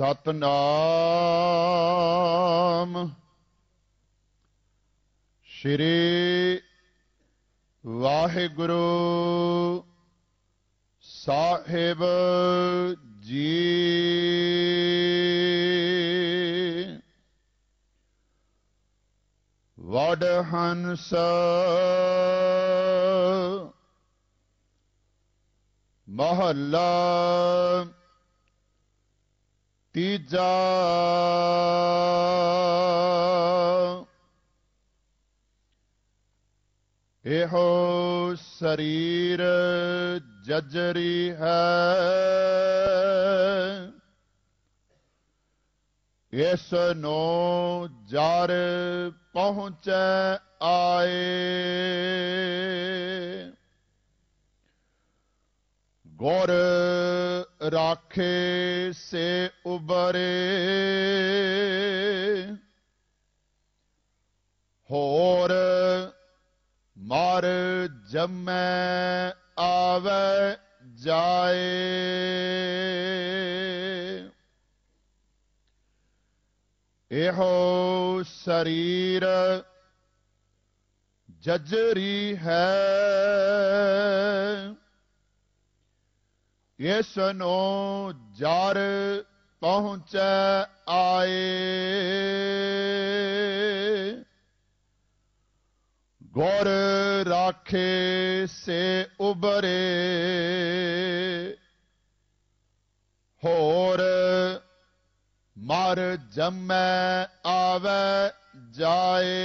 ਸਤਨਾਮ। ਸ਼੍ਰੀ ਵਾਹਿਗੁਰੂ ਸਾਹਿਬ ਜੀ। ਵਡ ਹੰਸ ਮਹੱਲਾ ਤੀਜਾ ਇਹੋ ਸਰੀਰ ਜਜਰੀ ਹੈ। ਇਸ ਨੂੰ ਜਰ ਪਹੁੰਚੈ ਆਏ। ਗੁਰ ਰਾਖੇ ਸੇ ਉਬਰੇ। ਹੋਰ ਮਰ ਜਮੈ ਆਵੇ ਜਾਏ। ਇਹੋ ਸਰੀਰ ਜਜਰੀ ਹੈ। ਇਸ ਨੂੰ ਜਰ ਪਹੁੰਚੈ ਆਏ। ਗੁਰ ਰਾਖੇ ਸੇ ਉਬਰੇ ਹੋਰ ਮਰ ਜਮੈ ਆਵੇ ਜਾਏ।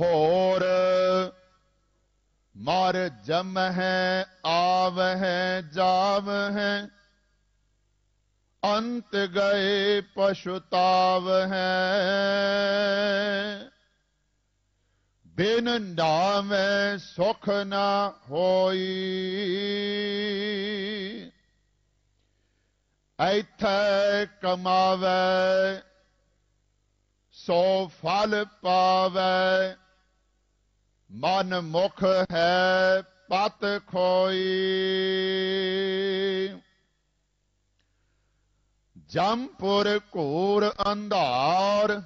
ਹੋਰ ਮਾਰ ਜਮ ਹੈ ਆਵ ਹੈ ਜਾਵ ਹੈ ਅੰਤ ਗਏ ਪਛੁਤਾਵ ਹੈ ਬਿਨ ਨਾਮੈ ਸੁਖ ਨਾ ਹੋਈ। ਐਥੈ ਕਮਾਵੈ, ਸੋ ਫਲ ਪਾਵੈ। ਮਨ ਮੁਖ ਹੈ ਪਤ ਖੋਈ। ਜੰਪੁਰ ਘੋਰ ਅੰਧਾਰ,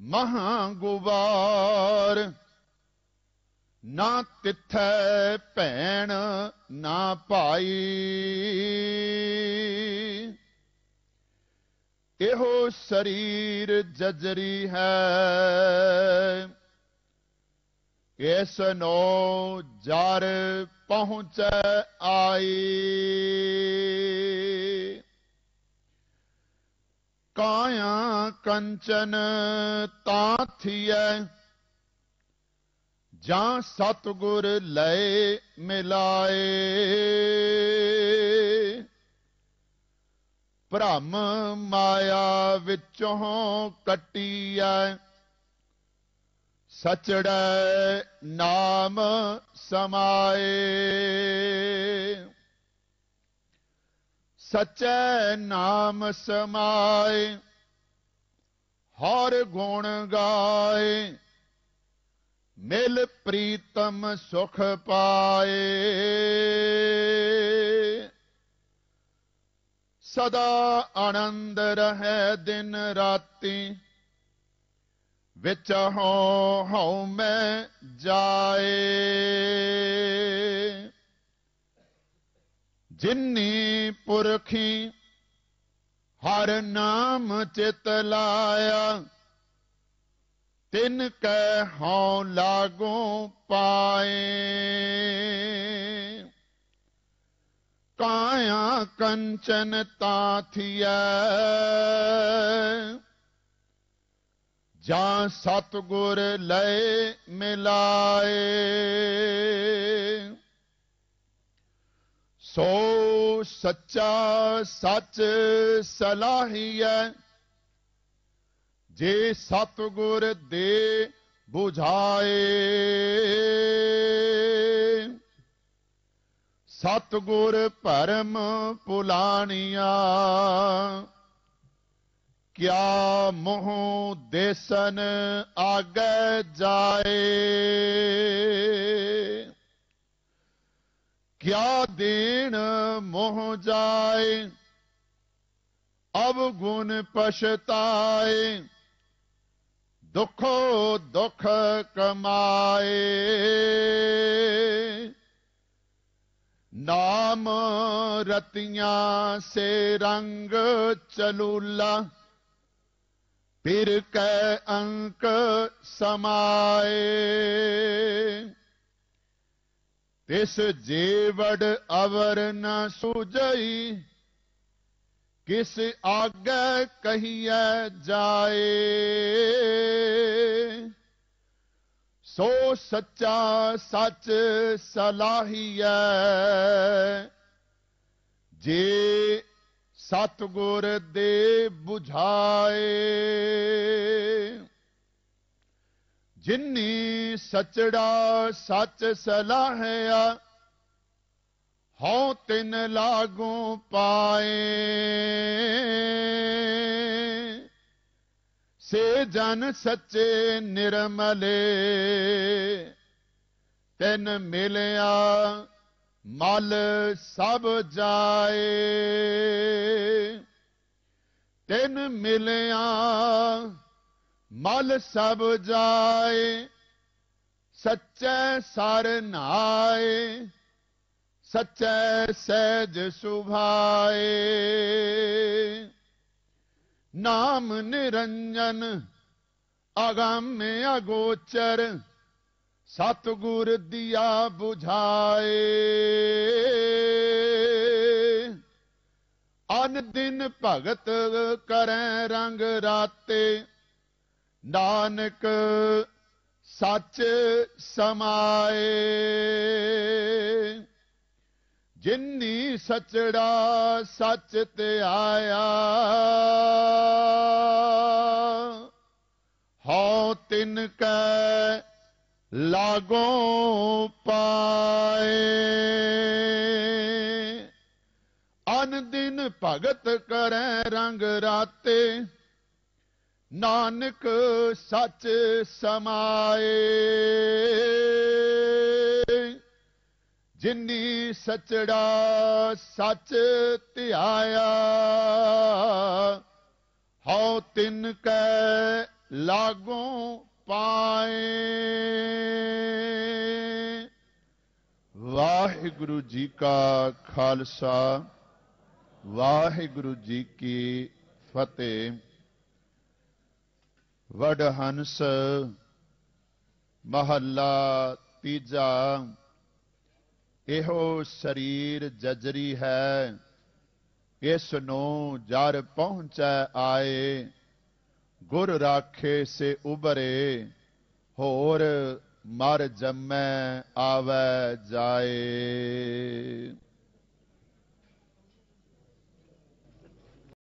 ਮਹਾ ਗੁਵਾਰ ਨਾ ਤਿੱਥੈ ਭੈਣ ਨਾ ਭਾਈ। ਇਹੋ ਸਰੀਰ ਜਜਰੀ ਹੈ। ਇਸ ਨੋ ਜਰ ਪਹੁੰਚੈ ਆਈ? ਕਾਇਆ ਕੰਚਨ ਤਾਥੀਐ ਜਾਂ ਸਤਗੁਰ ਲੈ ਮਿਲਾਏ? ਭ੍ਰਮ ਮਾਇਆ ਵਿੱਚੋਂ ਕੱਟੀਐ ਸਚੜੈ ਨਾਮ ਸਮਾਏ। ਸਚੈ ਨਾਮ ਸਮਾਏ, ਹਰ ਗੁਣ ਗਾਏ, ਮਿਲ ਪ੍ਰੀਤਮ ਸੁਖ ਪਾਏ। ਸਦਾ ਆਨੰਦ ਰਹੈ ਦਿਨ ਰਾਤੀ ਵਿੱਚ ਹਉ ਹਉ ਮੈਂ ਜਾਏ ਜਿਨੀ ਪੁਰਖੀ ਹਰ ਨਾਮ ਚਿਤ ਲਾਇਆ ਤਿਨ ਕੈ ਹਉ ਲਾਗੋ ਪਾਏ ਕਾਇਆ ਕੰਚਨ ਤਾਥੀਐ ਜਾਂ ਸਤਗੁਰ ਲੈ ਮਿਲਾਏ। ਸੋ ਸੱਚਾ ਸੱਚ ਸਲਾਹੀਐ, ਜੇ ਸਤਗੁਰ ਦੇ ਬੁਝਾਏ। ਸਤਗੁਰ ਭਰਮ ਪੁਲਾਣੀਆਂ ਕਿਆ ਮੋਹ ਦੇਸਨ ਆਗੇ ਜਾਏ ਕਿਆ ਦੇਣ ਮੋਹ ਜਾਏ ਅਬ ਗੁਣ ਪਛਤਾਏ ਦੁਖੋ ਦੁਖ ਕਮਾਏ ਨਾਮ ਰਤੀਆਂ ਸੇ ਰੰਗ ਚਲੂਲਾ ਫਿਰ ਕੈ ਅੰਕ ਸਮਾਏ। ਤਿਸ ਜੀਵੜ ਅਵਰ ਨ ਸੁਜਈ ਕਿਸ ਆਗੇ ਕਹੀਐ ਜਾਏ। ਸੋ ਸੱਚਾ ਸੱਚ ਸਲਾਹੀਐ, ਜੇ ਸਤਗੁਰ ਦੇ 부ਝਾਏ ਜਿਨੀ ਸਚੜਾ ਸੱਚ ਸਲਾਹਿਆ, ਹਉ ਤਿਨ ਲਾਗੂ ਪਾਏ। ਸੇ ਜਨ ਸੱਚੇ ਨਿਰਮਲੇ, ਤਿਨ ਮਿਲਿਆ ਮਲ ਸਭ ਜਾਏ, ਤਿੰਨ ਮਿਲਿਆ ਮਲ ਸਭ ਜਾਏ, ਸੱਚੇ ਸਰ ਨਾਏ, ਸੱਚੇ ਸਹਿਜ ਸੁਭਾਏ। ਨਾਮ ਨਿਰੰਜਨ ਅਗੰਮ ਅਗੋਚਰ ਸਤਗੁਰ ਦੀਆ 부ਝਾਏ ਅਨ ਦਿਨ ਭਗਤ ਕਰੈ ਰੰਗ ਰਾਤੇ। ਨਾਨਕ ਸੱਚ ਸਮਾਏ। ਜਿੰਨੀ ਸਚੜਾ ਸੱਚ ਤੇ ਆਇਆ। ਹਉ ਤਿਨ ਕੈ ਲਾਗੋ ਪਾਏ। ਅਨ ਦਿਨ ਭਗਤ ਕਰੈ ਰੰਗ ਰਾਤੇ, ਨਾਨਕ ਸੱਚ ਸਮਾਏ। ਜਿਨੀ ਸਚੜਾ ਸੱਚ ਧਿਆਇਆ, ਹਉ ਤਿਨ ਕੈ ਲਾਗੋਂ ਪਾਏ। ਵਾਹਿਗੁਰੂ ਜੀ ਕਾ ਖਾਲਸਾ, ਵਾਹਿਗੁਰੂ ਜੀ ਕੀ ਫਤਿਹ। ਵਡ ਹੰਸ ਮਹੱਲਾ ਤੀਜਾ, ਇਹੋ ਸਰੀਰ ਜਜਰੀ ਹੈ, ਇਸ ਨੂੰ ਜਰ ਪਹੁੰਚੈ ਆਏ। ਗੁਰ ਰਾਖੇ ਸੇ ਉਬਰੇ ਹੋਰ ਮਰ ਜੰਮੈ ਆਵੈ ਜਾਏ।